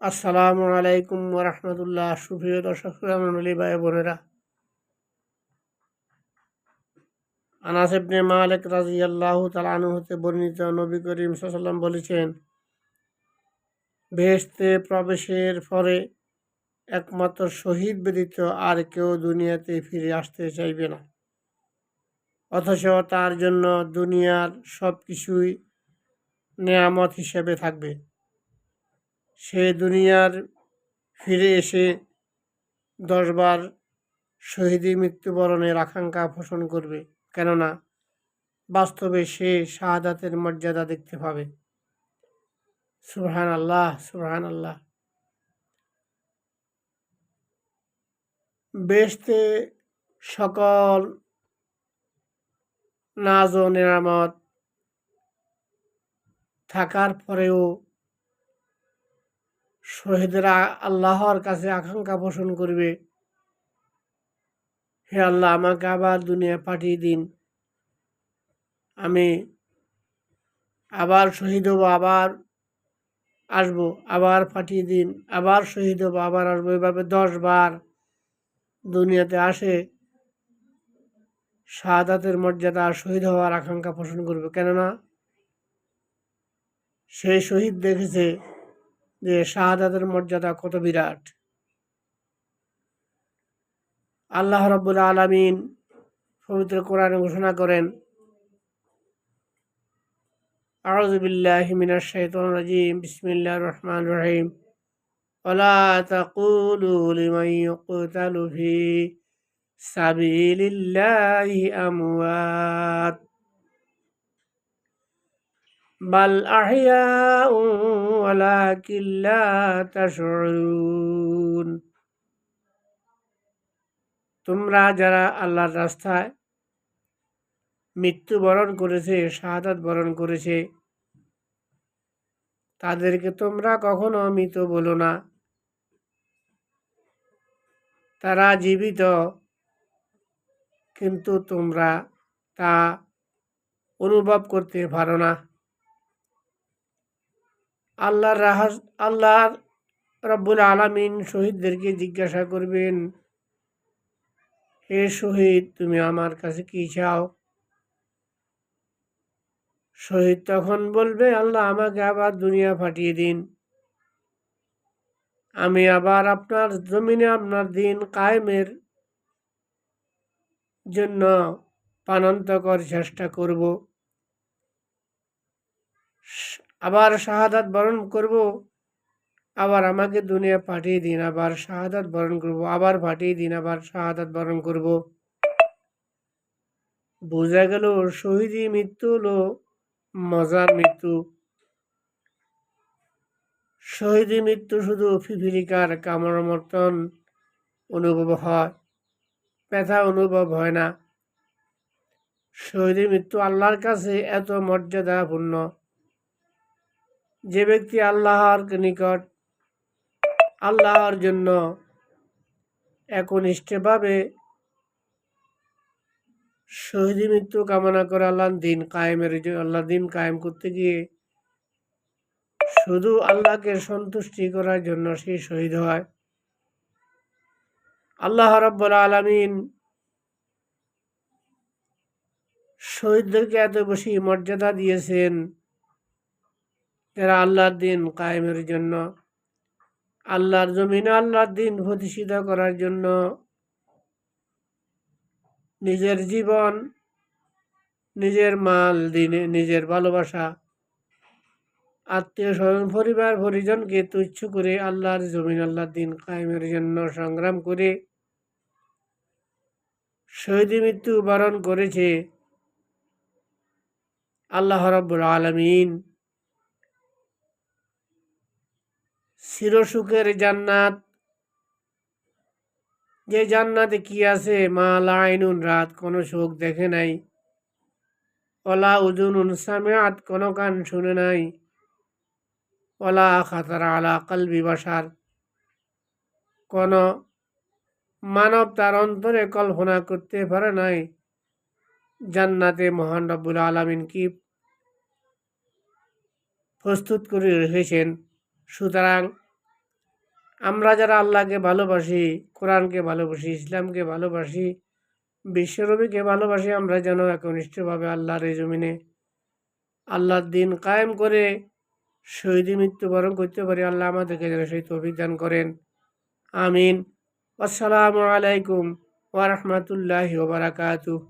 আসসালামু আলাইকুম রহমতুল্লাহ সুপ্রিয় দর্শক ভাই বোনেরা আনাস ইবনে মালিক রাদিয়াল্লাহু তাআলা আনহু হতে বর্ণিত নবী করিম সাল্লাল্লাহু বলেছেন বেহেশতে প্রবেশের পরে একমাত্র শহীদ ব্যতীত আর কেউ দুনিয়াতে ফিরে আসতে চাইবে না। অথচ তার জন্য দুনিয়ার সব কিছুই নেয়ামত হিসেবে থাকবে। সে দুনিয়ার ফিরে এসে দশবার শহীদি মৃত্যুবরণের আকাঙ্ক্ষা পোষণ করবে। কেননা, বাস্তবে সে শাহাদাতের মর্যাদা দেখতে পাবে। সুবহান আল্লাহ সুবহান আল্লাহ বেশতে সকল নাজ ও নিরামত থাকার পরেও শহীদরা আল্লাহর কাছে আকাঙ্ক্ষা পোষণ করবে। হে আল্লাহ, আমাকে আবার দুনিয়া পাঠিয়ে দিন। আমি আবার শহীদ হব, আবার আসব, আবার পাঠিয়ে দিন, আবার শহীদ হব, আবার আসব। এভাবে দশ বার দুনিয়াতে আসে, শাহাদাতের মর্যাদা শহীদ হওয়ার আকাঙ্ক্ষা পোষণ করবে। কেননা সেই শহীদ দেখেছে যে শাহাদাতের মর্যাদা কত বিরাট। আল্লাহ রব্বুল আলমিন পবিত্র কোরআন ঘোষণা করেন আউযুবিল্লাহি মিনাশ রহিম। বাল আহিয়া তোমরা যারা আল্লাহর রাস্তায় মৃত্যুবরণ করেছে শাহাদ বরণ করেছে, তাদেরকে তোমরা কখনো মৃত বলো না। তারা জীবিত, কিন্তু তোমরা তা অনুভব করতে পারো না। আল্লাহর রাহাস আল্লাহর রব্বুল আলমিন শহীদদেরকে জিজ্ঞাসা করবেন, হে শহীদ, তুমি আমার কাছে কি চাও? শহীদ তখন বলবে, আল্লাহ, আমাকে আবার দুনিয়া ফাটিয়ে দিন। আমি আবার আপনার জমিনে আপনার দিন কায়েমের জন্য প্রাণান্তকর চেষ্টা করব। আবার শাহাদাত বরণ করব। আবার আমাকে দুনিয়া পাঠিয়ে দিন, আবার শাহাদাত বরণ করব, আবার পাঠিয়ে দিন, আবার শাহাদাত বরণ করব। বোঝা গেল শহীদি মৃত্যু হলো মজার মৃত্যু। শহীদি মৃত্যু শুধু ফিফিলিকার কামড়মর্তন অনুভব হয়, ব্যথা অনুভব হয় না। শহীদি মৃত্যু আল্লাহর কাছে এত মর্যাদাপূর্ণ। যে ব্যক্তি আল্লাহর নিকট, আল্লাহর জন্য একনিষ্ঠভাবে শহীদ মৃত্যু কামনা করে আল্লাহ দিন কায়েমের আল্লাহ দিন কায়েম করতে গিয়ে শুধু আল্লাহকে সন্তুষ্টি করার জন্য সে শহীদ হয়। আল্লাহ রব্বুল আলমিন শহীদদেরকে এত বেশি মর্যাদা দিয়েছেন। যারা আল্লাহর দিন কায়েমের জন্য, আল্লাহর জমিনে আল্লাহর দিন প্রতিষ্ঠিত করার জন্য নিজের জীবন, নিজের মাল, দিনে নিজের ভালোবাসা, আত্মীয় স্বজন, পরিবার, পরিজনকে তুচ্ছ করে আল্লাহর জমিন, আল্লাহর দিন কায়েমের জন্য সংগ্রাম করে শহীদ মৃত্যু বরণ করেছে আল্লাহ রব্বুল আলমিন। চিরসুখের জান্নাত। যে জান্নাতে কি আছে? মা লাইনুন, রাত কোনো সুখ দেখে নাই। ওলা উজুনুন সামিয়াত কোনো কান শুনে নাই। ওলা খাতার আলা কালবি বাসার কোনো মানব তার অন্তরে কল্পনা করতে পারে নাই। জান্নাতে মহান রব্বুল আলমিন কি প্রস্তুত করে রেখেছেন? সুতরাং আমরা যারা আল্লাহকে ভালোবাসি, কোরআনকে ভালোবাসি, ইসলামকে ভালোবাসি বিশ্বরবিকে ভালোবাসি, আমরা যেন একনিষ্ঠভাবে আল্লাহর এই জমিনে আল্লাহর দিন কায়েম করে শহীদ মৃত্যুবরণ করতে পারি। আল্লাহ আমাদেরকে যেন সেই অভিযান করেন। আমিন। আসসালামু আলাইকুম ওরহমতুল্লাহি ওবরাকাতুহ